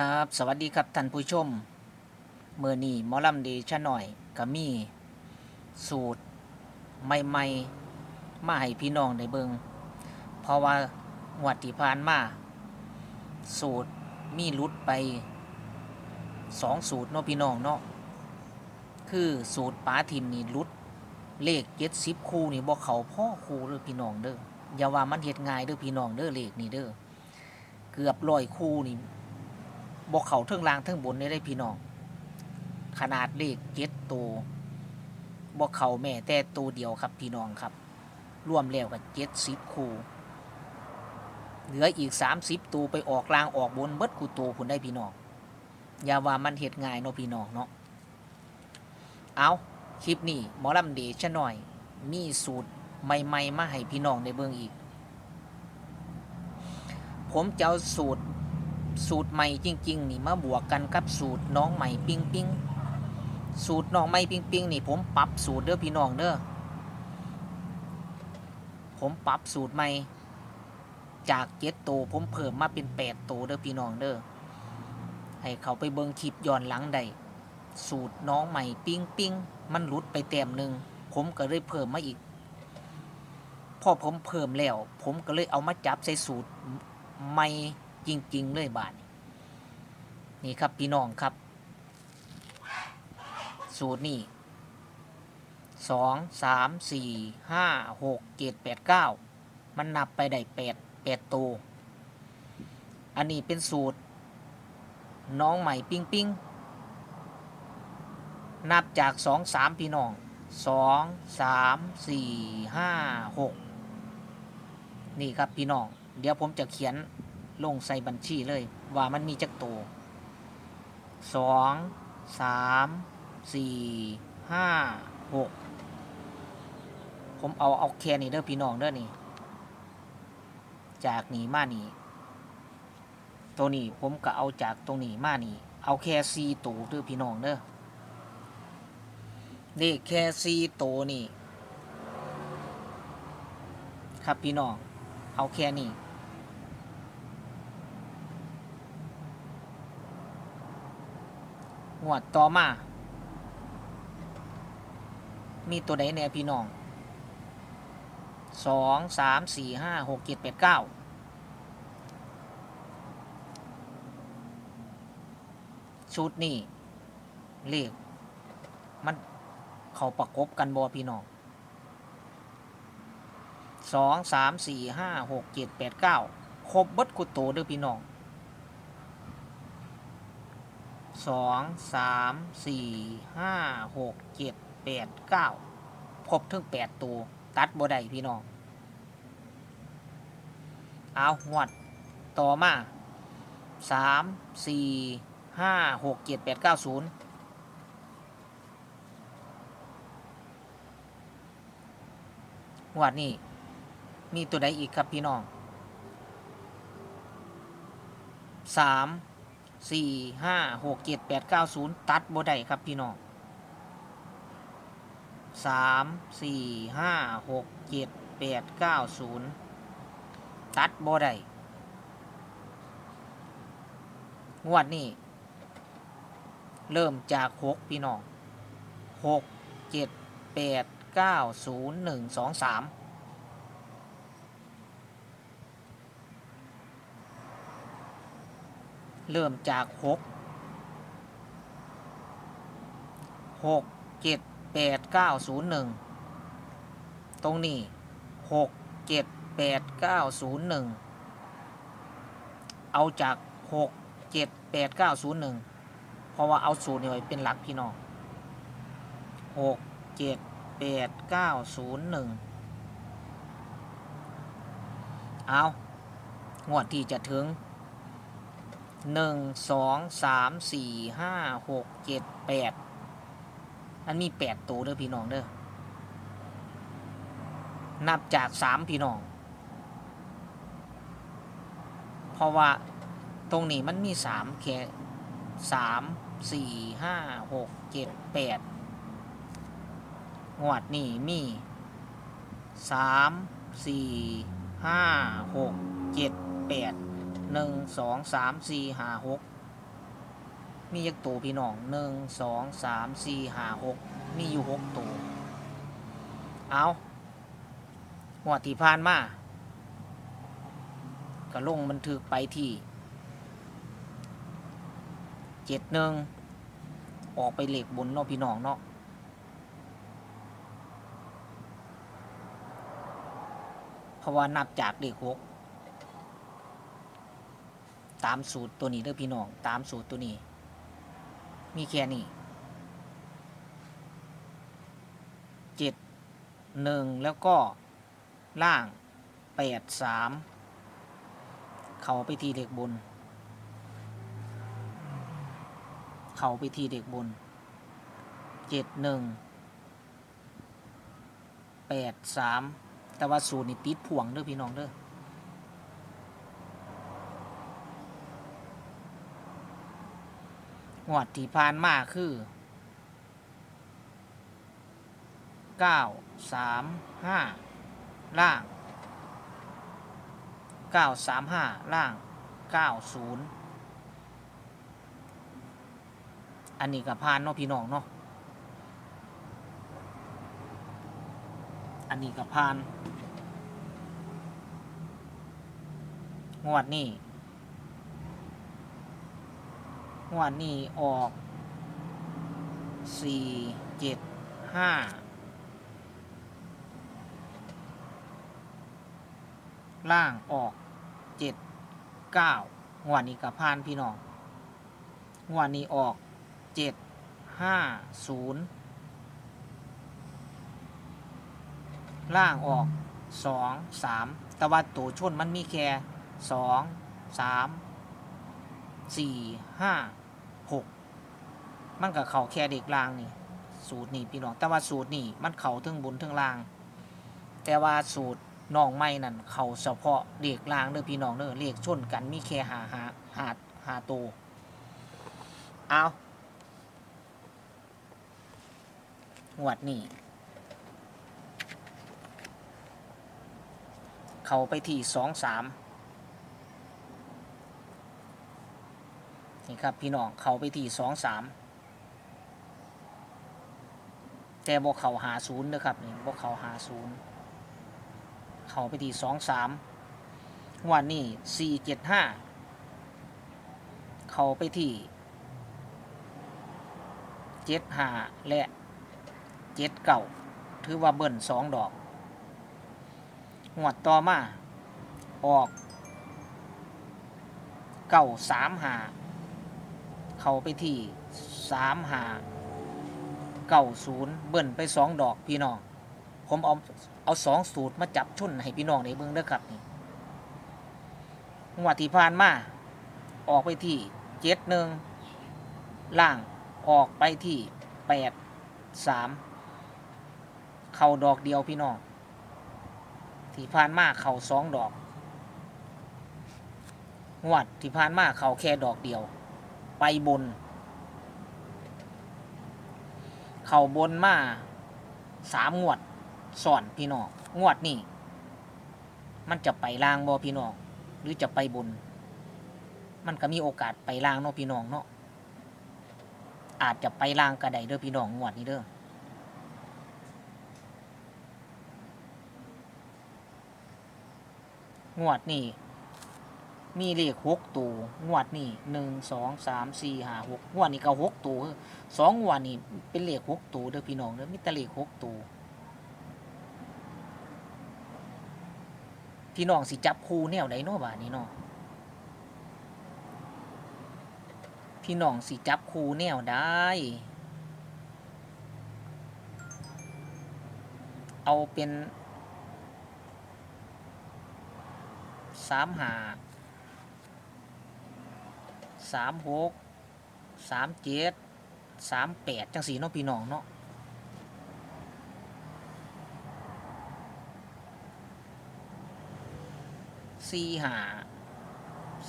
ครับ สวัสดีครับท่านผู้ชมเมื่อนี้มอลำเดชะหน่อยก็มี สูตรใหม่ๆ มาให้พี่น้องได้เบิงเพราะว่างวดที่ผ่านมา สูตรมีลุดไปสองสูตรเนาะพี่น้องเนาะคือสูตรป๋าทิมนี่ลุด เลขเจ็ดสิบคู่นี่บอกเขาพ่อคู่เด้อพี่น้องเด้ออย่าว่ามันเฮ็ดง่ายเด้อพี่น้องเด้อเลขนี่เด้อเกือบร้อยคู่นี่ บกเขาเทิงล่างเทิงบนได้ได้พี่น้อง ขนาดเลขเจ็ดตัวบกเขาแม่แต่ตัวเดียวครับพี่น้องครับ รวมแล้วกับเจ็ดสิบคู่เหลืออีกสามสิบตัวไปออกล่างออกบนเบิดกูตัวผุนได้พี่น้องอย่าว่ามันเหตุง่ายเนาะพี่น้องเนาะเอาคลิปนี้หมอลำเดชะหน่อย มีสูตรใหม่ๆมาให้พี่น้องได้เบิ่งอีก ผมจะเอาสูตร สูตรใหม่จริง ๆ นี่มาบวกกันกับสูตรน้องใหม่ปิ้งปิ้งสูตรน้องใหม่ปิ้งปิ้งนี่ผมปรับสูตรเด้อพี่น้องเด้อผมปรับสูตรใหม่ จากเจ็ดโตวผมเพิ่มมาเป็นแปดโตวเด้อพี่น้องเด้อให้เขาไปเบิ่งคลิปย้อนหลังได้สูตรน้องใหม่ปิ้งปิ้งมันหลุดไปแต้มหนึ่งผมก็เลยเพิ่มมาอีกพอผมเพิ่มแล้ว ผมก็เลยเอามาจับใส่สูตรใหม่ จริง ๆ เลยบาทนี่นี่ครับพี่น้องครับ สูตรนี่สองสามสี่ห้าหกเจ็ดแปดเก้ามันนับไปได้แปดแปดตัวอันนี้เป็นสูตร น้องใหม่ปิ้งปิ้งนับจากสองสามพี่น้องสองสามสี่ห้าหกนี่ครับพี่น้อง เดี๋ยวผมจะเขียน ลงใส่บัญชีเลย ว่ามันมีจักตัวสองสามสี่ห้าหกผมเอาเอาแค่นี้เด้อพี่น้องเด้อนี่ จากนี้มานี่ตัวนี้ผมก็เอาจากตรงนี้มานี่ เอาแค่ซีตัวเด้อพี่น้องเด้อนี่แค่ซีตัวนี่ ครับพี่น้อง เอาแค่นี้ งวดต่อมา มีตัวใดแน่พี่น้องสองสามสี่ห้าหกเจ็ดแปดเก้าชุดนี้เลขมันเขาประกบกันบอพี่น้องสองสามสี่ห้าหกเจ็ดแปดเก้าครบเบิดกุโตเด้อพี่น้อง สองสามสี่ห้าหกเจ็ดแปดเก้าครบถึงแปดตัวตัดบ่ได้พี่น้อง เอาหวดต่อมาสามสี่ห้าหกเจ็ดแปดเก้าศูนย์หวดนี่มีตัวใดอีกครับพี่น้องสาม สี่ห้าหกเจ็ดแปดเก้าศูนย์ตัดบ่ได้ครับพี่น้องสามสี่ห้าหกเจ็ดแปดเก้าศูนย์ตัดบ่ได้งวดนี้เริ่มจากหกพี่น้องหกเจ็ดแปดเก้าศูนย์หนึ่งสองสาม เริ่มจากหกหกเจ็ดแปดเก้าศูนย์หนึ่งตรงนี้หกเจ็ดแปดเก้าศูนย์หนึ่งเอาจากหกเจ็ดแปดเก้าศูนย์หนึ่งเพราะว่าเอาศูนย์นี่ไว้เป็นหลักพี่น้องหกเจ็ดแปดเก้าศูนย์หนึ่งเอางวดที่จะถึง หนึ่งสองสามสี่ห้าหกเจ็ดแปดอันมีแปดตัวเด้อพี่น้องเด้อนับจากสามพี่น้อง เพราะว่าตรงนี้มันมีสามแค่สามสี่ห้าหกเจ็ดแปดงวดนี่มีสามสี่ห้าหกเจ็ดแปด หนึ่งสองสามสี่ห้าหกมียักตัวพี่น้องหนึ่งสองสามสี่ห้าหกมีอยู่หกตัวเอาหัวที่ผ่านมาก็ลงบันทึกไปที่เจ็ดหนึ่งออกไปเหล็กบนเนาะพี่น้องเนาะเพราะว่านับจากเลขหก ตามสูตรตัวนี้เด้อพี่น้อง ตามสูตรตัวนี้ มีแค่นี้เจ็ดหนึ่งแล้วก็ล่างแปดสามเข้าไปทีเด็กบน เข้าไปทีเด็กบนเจ็ดหนึ่งแปดสามแต่ว่าสูตรนี่ติดพ่วงเด้อพี่น้องเด้อ งวดที่ผ่านมาคือเก้าสามห้าล่างเก้าสามห้าล่างเก้าศูนย์อันนี้กับพานเนาะพี่น้องเนาะอันนี้กับพาน งวดนี้ งวดนี้ออกสี่เจ็ดห้าล่างออกเจ็ดเก้างวนี้กับพานพี่น้องงวนี้ออกเจ็ดห้าศูนย์ล่างออกสองสามต่ว่าตัวชนมันมีแค่สองสามสี่ห้า มันกับเขาแค่เด็กลางนี่ สูตรนี่พี่น้อง แต่ว่าสูตรนี่มันเขาถึงบนถึงล่าง แต่ว่าสูตรน้องไม่นั่นเขาเฉพาะเด็กลางเด้อพี่น้องเด้อเลขชนกันมีแค่หาหาหาหาตัวเอางวดนี่เขาไปที่สองสามนี่ครับพี่น้องเขาไปที่สองสาม แต่บอกเขาหาศูนย์นะครับนี่บอกเขาหาศูนย์เขาไปที่สองสามวันนี้สี่เจ็ดห้าเขาไปที่เจ็ดห้าและเจ็ดเก่าถือว่าเบิ่นสองดอกงวดต่อมา ออกเก่าสามหา เข้าไปที่สามหา เก้าศูนย์เบิ่นไปสองดอกพี่น้อง ผมเอาเอาสองสูตรมาจับชุนให้พี่น้องในเบื้องเด้อครับนี่งวดที่ผ่านมาออกไปที่เจ็ดหนึ่งล่างออกไปที่แปดสามเข่าดอกเดียวพี่น้องที่ผ่านมาเข่าสองดอกงวดที่ผ่านมาเข่าแค่ดอกเดียว ไปบน เข่าบนมาสามงวดสอนพี่น้องงวดนี่มันจะไปล่างบ่พี่น้องหรือจะไปบน มันก็มีโอกาสไปล่างเนาะพี่น้องเนาะอาจจะไปล่างกระไดเด้อพี่น้องงวดนี้เด้องวดนี่ มีเลขหกตัวงวดนี่หนึ่งสองสามสี่ห้าหกงวดนี่ก็หกตัวสองงวดนี่เป็นเลขหกตัวเด้อพี่น้องเด้อมีแต่เลขหกตัวพี่น้องสิจับคู่แนวใดเนาะบานี้เนาะพี่น้องสิจับคู่แนวได้ เอาเป็นสามหา สามหกสามเจ็ดสามแปดจังสีเนาะพี่น้องเนาะสี่ห้า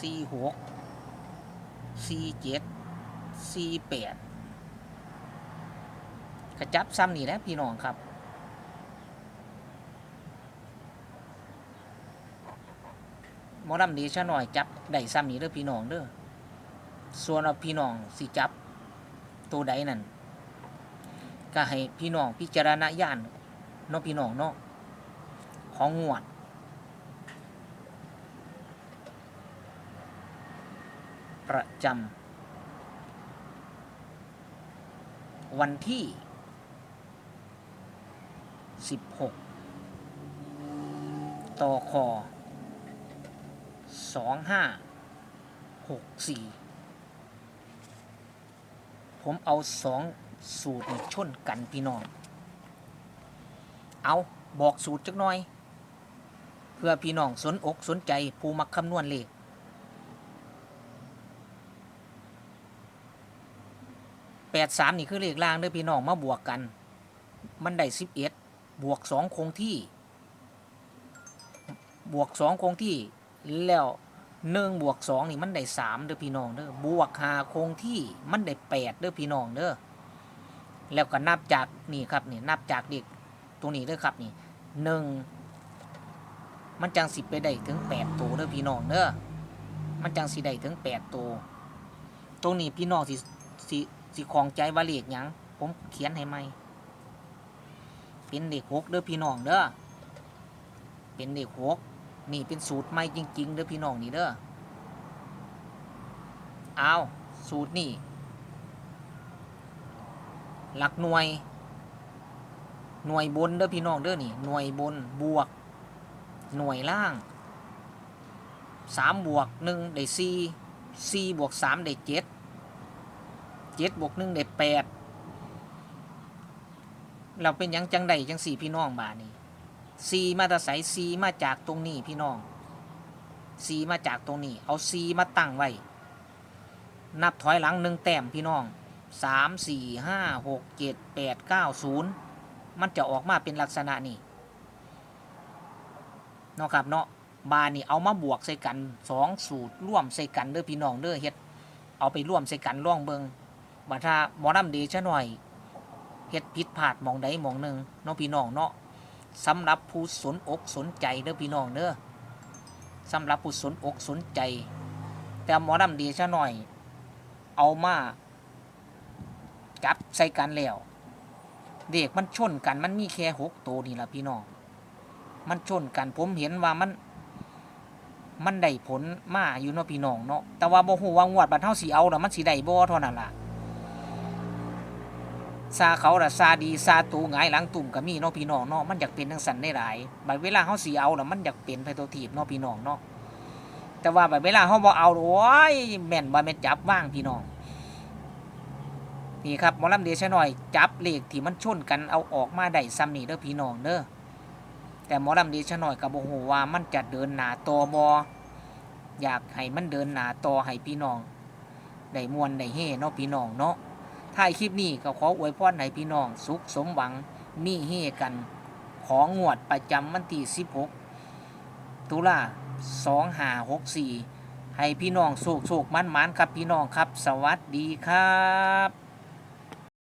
สี่หกสี่เจ็ดสี่แปดกระจับซ้ำนี่แหละพี่น้องครับมอลำดีชะหน่อยจับได้ซ้ำนี้เด้อพี่น้องเด้อ ส่วนพี่น้องสิจับตัวใดนั่นก็ให้พี่น้องพิจารณาญาณเนาะพี่น้องเนาะของงวด ประจำวันที่ 16 ต่อคอ2564 ผมเอาสองสูตรชนกันพี่น้อง เอาบอกสูตรจักหน่อย เพื่อพี่น้องสนอกสนใจผู้มักคำนวณเลขแปดสามนี่คือเลขล่างเด้อพี่น้องมาบวกกัน มันได้สิบเอ็ดบวกสองคงที่ บวกสองคงที่แล้ว หนึ่งบวกสองนี่มันได้สามเด้อพี่น้องเด้อบวกหาคงที่มันได้แปดเด้อพี่น้องเด้อแล้วก็นับจากนี่ครับนี่นับจากเด็กตัวนี้เด้อครับนี่หนึ่งมันจังสิไปได้ถึงแปดตัวเด้อพี่น้องเด้อมันจังสิได้ถึงแปดตัวตรงนี้พี่น้องสิสิสิของใจว่าเลขยังผมเขียนให้ไหมเป็นเลขหกเด้อพี่น้องเด้อเป็นเลขหก นี่เป็นสูตรใหม่จริงๆเด้อพี่น้องนี่เด้อเอาสูตรนี่หลักหน่วย หน่วยบนเด้อพี่น้องเด้อนี่ หน่วยบนบวก หน่วยล่างสามบวกหนึ่งได้สี่สี่บวกสามได้เจ็ดเจ็ดบวกหนึ่งได้แปดเราเป็นยังจังใดจังสี่พี่น้องบานี่ ซีมาตะใสซีมาจากตรงนี้พี่น้องซีมาจากตรงนี้ เอาซีมาตั้งไว้ นับถอยหลังหนึ่งแต้มพี่น้องสามสี่ห้าหกเจ็ดแปดเก้าศูนย์มันจะออกมาเป็นลักษณะนี้เนาะครับเนาะบานี่เอามาบวกใส่กันสองสูตรร่วมใส่กันเด้อพี่น้องเด้อเฮ็ดเอาไปร่วมใส่กันร่องเบิงบัดถ้าหมอลำเดชะหน่อยเฮ็ดผิดพลาดมองใดมองหนึ่งเนาะพี่น้องเนาะ สำหรับผู้สนอกสนใจเด้อพี่น้องเด้อสำหรับผู้สนอกสนใจ แต่หมอดำดีชะหน่อย เอามาจับใส่กันแล้ว เด็กมันชนกันมันมีแค่หกตัวนี่ละพี่น้อง มันชนกันผมเห็นว่ามัน มันได้ผลมาอยู่เนาะพี่น้องเนาะแต่ว่าบ่ฮู้ว่างวดบัดเฮาสิเอาแล้วมันสิได้บ่เท่านั้นล่ะ ซาเขาละซาดีซาตูหงายหลังตุ่มก็มีเนาะพี่น้องเนาะมันอยากเป็นทั้งสันได้หลายบัดเวลาเขาสีเอาละมันอยากเป็นไพโตทีบเนาะพี่น้องเนาะแต่ว่าบัดเวลาเขาบ่เอาโอ้ยแม่นบ่แม่นจับว่างพี่น้องนี่ครับหมอลำเดชหน่อยจับเลขที่มันชนกันเอาออกมาได้ซ้ำนี่เด้อพี่น้องเด้อแต่หมอลำเดชหน่อยกับโอ้โหว่ามันจะเดินหนาต่อบออยากให้มันเดินหนาต่อให้พี่น้องได้มวนได้เฮเนาะพี่น้องเนาะ ท้ายคลิปนี้ก็ขออวยพรให้พี่น้อง สุขสมหวังมีเฮกัน ของงวดประจำวันที่ 16 ตุลา2564 ให้พี่น้องโชคโชคมันมันครับพี่น้องครับ สวัสดีครับ